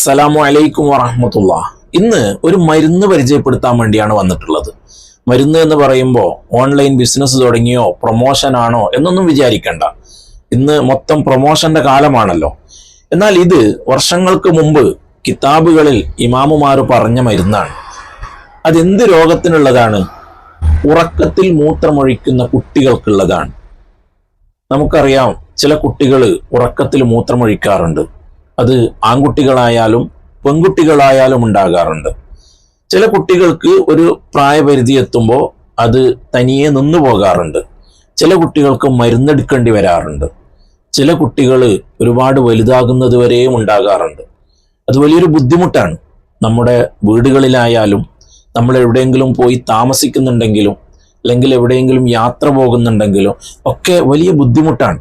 അസ്സലാമു അലൈക്കും വറഹമത്തുള്ള. ഇന്ന് ഒരു മരുന്ന് പരിചയപ്പെടുത്താൻ വേണ്ടിയാണ് വന്നിട്ടുള്ളത്. മരുന്ന് എന്ന് പറയുമ്പോൾ ഓൺലൈൻ ബിസിനസ് തുടങ്ങിയോ പ്രൊമോഷൻ ആണോ എന്നൊന്നും വിചാരിക്കണ്ട. ഇന്ന് മൊത്തം പ്രൊമോഷന്റെ കാലമാണല്ലോ. എന്നാൽ ഇത് വർഷങ്ങൾക്ക് മുമ്പ് കിതാബുകളിൽ ഇമാമുമാർ പറഞ്ഞ മരുന്നാണ്. അതെന്ത് രോഗത്തിനുള്ളതാണ്? ഉറക്കത്തിൽ മൂത്രമൊഴിക്കുന്ന കുട്ടികൾക്കുള്ളതാണ്. നമുക്കറിയാം ചില കുട്ടികൾ ഉറക്കത്തിൽ മൂത്രമൊഴിക്കാറുണ്ട്. അത് ആൺകുട്ടികളായാലും പെൺകുട്ടികളായാലും ഉണ്ടാകാറുണ്ട്. ചില കുട്ടികൾക്ക് ഒരു പ്രായപരിധി എത്തുമ്പോൾ അത് തനിയെ നിന്നു പോകാറുണ്ട്. ചില കുട്ടികൾക്ക് മരുന്നെടുക്കേണ്ടി വരാറുണ്ട്. ചില കുട്ടികൾ ഒരുപാട് വലുതാകുന്നത് വരെയും ഉണ്ടാകാറുണ്ട്. അത് വലിയൊരു ബുദ്ധിമുട്ടാണ്. നമ്മുടെ വീടുകളിലായാലും നമ്മൾ എവിടെയെങ്കിലും പോയി താമസിക്കുന്നുണ്ടെങ്കിലും അല്ലെങ്കിൽ എവിടെയെങ്കിലും യാത്ര പോകുന്നുണ്ടെങ്കിലും ഒക്കെ വലിയ ബുദ്ധിമുട്ടാണ്.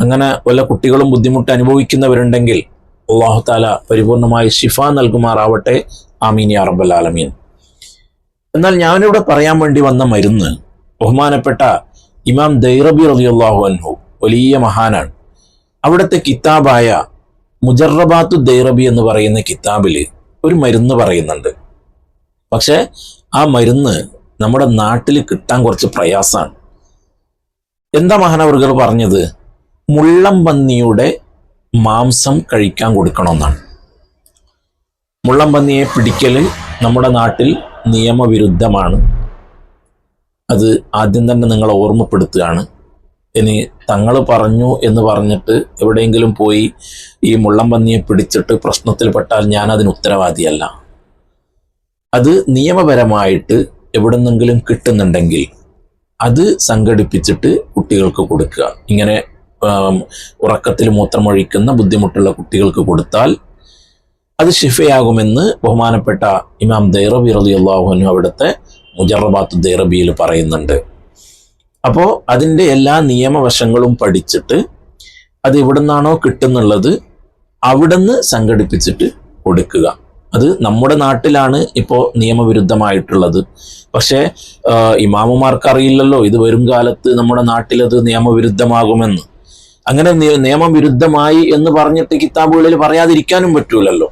അങ്ങനെ വല്ല കുട്ടികളും ബുദ്ധിമുട്ട് അനുഭവിക്കുന്നവരുണ്ടെങ്കിൽ അള്ളാഹു താല പരിപൂർണമായി ശിഫ നൽകുമാറാവട്ടെ. ആമീൻ യാ റബ്ബൽ ആലമീൻ. എന്നാൽ ഞാനിവിടെ പറയാൻ വേണ്ടി വന്ന മരുന്ന് ബഹുമാനപ്പെട്ട ഇമാം ദൈറബി റളിയല്ലാഹു അൻഹു വലിയ മഹാനാണ്. അവിടുത്തെ കിതാബായ മുജറബാത്തു ദൈറബി എന്ന് പറയുന്ന കിതാബിൽ ഒരു മരുന്ന് പറയുന്നുണ്ട്. പക്ഷെ ആ മരുന്ന് നമ്മുടെ നാട്ടിൽ കിട്ടാൻ കുറച്ച് പ്രയാസമാണ്. എന്താ മഹാനവർഗർ പറഞ്ഞത്? മുള്ളം പന്നിയുടെ മാംസം കഴിക്കാൻ കൊടുക്കണമെന്നാണ്. മുള്ളംപന്നിയെ പിടിക്കൽ നമ്മുടെ നാട്ടിൽ നിയമവിരുദ്ധമാണ്. അത് ആദ്യം തന്നെ നിങ്ങൾ ഓർമ്മപ്പെടുത്തുകയാണ്. ഇനി തങ്ങൾ പറഞ്ഞു എന്ന് പറഞ്ഞിട്ട് എവിടെയെങ്കിലും പോയി ഈ മുള്ളംപന്നിയെ പിടിച്ചിട്ട് പ്രശ്നത്തിൽപ്പെട്ടാൽ ഞാൻ അതിന് ഉത്തരവാദിയല്ല. അത് നിയമപരമായിട്ട് എവിടെന്നെങ്കിലും കിട്ടുന്നുണ്ടെങ്കിൽ അത് സംഘടിപ്പിച്ചിട്ട് കുട്ടികൾക്ക് കൊടുക്കുക. ഇങ്ങനെ ഉറക്കത്തിൽ മൂത്രമൊഴിക്കുന്ന ബുദ്ധിമുട്ടുള്ള കുട്ടികൾക്ക് കൊടുത്താൽ അത് ഷിഫയാകുമെന്ന് ബഹുമാനപ്പെട്ട ഇമാം ദൈറബി റളിയല്ലാഹുവിനു അവിടുത്തെ മുജറബാത്ത് ദൈറബിയിൽ പറയുന്നുണ്ട്. അപ്പോൾ അതിന്റെ എല്ലാ നിയമവശങ്ങളും പഠിച്ചിട്ട് അത് എവിടുന്നാണോ കിട്ടുന്നുള്ളത് അവിടുന്ന് സംഘടിപ്പിച്ചിട്ട് കൊടുക്കുക. അത് നമ്മുടെ നാട്ടിലാണ് ഇപ്പോൾ നിയമവിരുദ്ധമായിട്ടുള്ളത്. പക്ഷേ ഇമാമുമാർക്ക് അറിയില്ലല്ലോ ഇത് വരും കാലത്ത് നമ്മുടെ നാട്ടിലത് നിയമവിരുദ്ധമാകുമെന്ന്. അങ്ങനെ നിയ- നിയമവിരുദ്ധമായി എന്ന് പറഞ്ഞിട്ട് കിതാബുകളിൽ പറയാതിരിക്കാനും പറ്റൂലല്ലോ.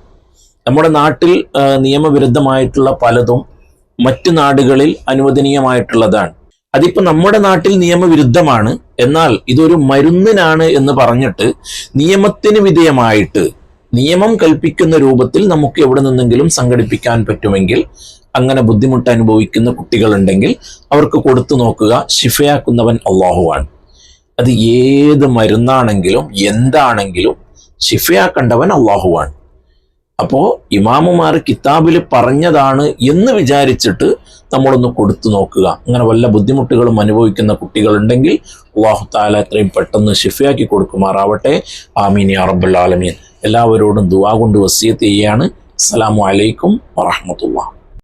നമ്മുടെ നാട്ടിൽ നിയമവിരുദ്ധമായിട്ടുള്ള പലതും മറ്റു നാടുകളിൽ അനുവദനീയമായിട്ടുള്ളതാണ്. അതിപ്പോ നമ്മുടെ നാട്ടിൽ നിയമവിരുദ്ധമാണ്. എന്നാൽ ഇതൊരു മരുന്നിനാണ് എന്ന് പറഞ്ഞിട്ട് നിയമത്തിന് വിധേയമായിട്ട് നിയമം കൽപ്പിക്കുന്ന രൂപത്തിൽ നമുക്ക് എവിടെ നിന്നെങ്കിലും സംഘടിപ്പിക്കാൻ പറ്റുമെങ്കിൽ അങ്ങനെ ബുദ്ധിമുട്ട് അനുഭവിക്കുന്ന കുട്ടികളുണ്ടെങ്കിൽ അവർക്ക് കൊടുത്തു നോക്കുക ശിഫയാക്കുന്നവൻ അള്ളാഹുവാണ് അത് ഏത് മരുന്നാണെങ്കിലും എന്താണെങ്കിലും ശിഫയാക്കേണ്ടവൻ അള്ളാഹുവാണ്. അപ്പോ ഇമാമുമാർ കിതാബിൽ പറഞ്ഞതാണ് എന്ന് വിചാരിച്ചിട്ട് നമ്മളൊന്ന് കൊടുത്തു നോക്കുക. അങ്ങനെ വല്ല ബുദ്ധിമുട്ടുകളും അനുഭവിക്കുന്ന കുട്ടികളുണ്ടെങ്കിൽ അള്ളാഹു താല എത്രയും പെട്ടെന്ന് ഷിഫയാക്കി കൊടുക്കുമാറാവട്ടെ. ആമീൻ അറബുൽ ആലമീൻ. എല്ലാവരോടും ദുവാ കൊണ്ട് വസിയത്ത് ചെയ്യാണ്. അസ്സാം വലൈക്കും വറഹ്മത്തുള്ളാഹി.